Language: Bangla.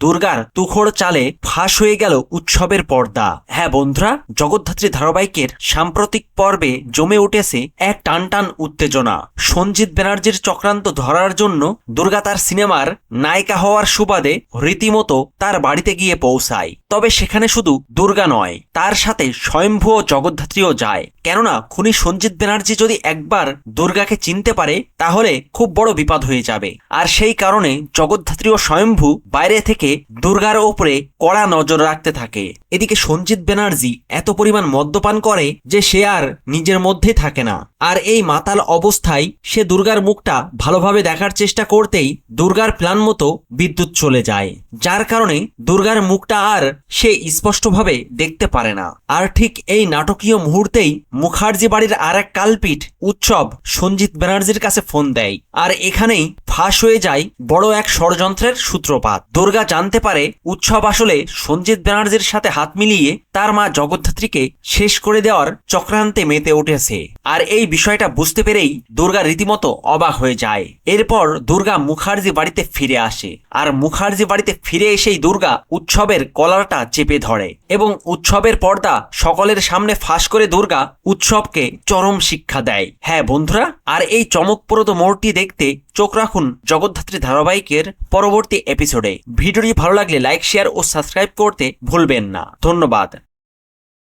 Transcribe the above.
দুর্গার তুখোড় চালে ফাঁস হয়ে গেল উৎসবের পর্দা। হ্যাঁ বন্ধুরা, জগদ্ধাত্রী ধারাবাহিকের সাম্প্রতিক পর্বে জমে উঠেছে এক টান টান উত্তেজনা। সঞ্জিত ব্যানার্জির চক্রান্ত ধরার জন্য দুর্গা তার সিনেমার নায়িকা হওয়ার সুবাদে রীতিমতো তার বাড়িতে গিয়ে পৌঁছায়। তবে সেখানে শুধু দুর্গা নয়, তার সাথে স্বয়ম্ভু ও জগদ্ধাত্রীও যায়। কেননা খুনি সঞ্জিত ব্যানার্জি যদি একবার দুর্গাকে চিনতে পারে, তাহলে খুব বড় বিপদ হয়ে যাবে। আর সেই কারণে জগদ্ধাত্রী ও স্বয়ম্ভু বাইরে থেকে দুর্গার ওপরে কড়া নজর রাখতে থাকে। এদিকে সঞ্জিত ব্যানার্জি এত পরিমাণ মদ্যপান করে যে সে আর নিজের মধ্যে থাকে না। আর এই মাতাল অবস্থায় সে দুর্গার মুখটা ভালোভাবে দেখার চেষ্টা করতেই দুর্গার প্ল্যান মতো বিদ্যুৎ চলে যায়। যার কারণে দুর্গার মুখটা আর সে স্পষ্টভাবে দেখতে পারে না। আর ঠিক এই নাটকীয় মুহূর্তেই মুখার্জি বাড়ির আর এক কালপিট উৎসব, সঞ্জিত ব্যানার্জির কাছে ফোন দেয়। আর এখানেই ফাঁস হয়ে যায় বড় এক ষড়যন্ত্রের সূত্রপাত। দুর্গা জানতে পারে উৎসব আসলে সঞ্জিত ব্যানার্জির সাথে হাত মিলিয়ে তার মা জগদ্ধাত্রীকে শেষ করে দেওয়ার চক্রান্তে মেতে উঠেছে। আর এই বিষয়টা বুঝতে পেরেই দুর্গা রীতিমতো অবাক হয়ে যায়। এরপর দুর্গা মুখার্জি বাড়িতে ফিরে আসে আর মুখার্জি বাড়িতে ফিরে এসেই দুর্গা উৎসবের কলারটা চেপে ধরে এবং উৎসবের পর্দা সকলের সামনে ফাঁস করে দুর্গা উৎসবকে চরম শিক্ষা দেয়। হ্যাঁ বন্ধুরা, আর এই চমকপ্রদ মোড়টি দেখতে চোখ রাখুন জগদ্ধাত্রী ধারাবাহিকের পরবর্তী এপিসোডে ভিডিওটি ভালো লাগলে লাইক শেয়ার ও সাবস্ক্রাইব করতে ভুলবেন না। ধন্যবাদ।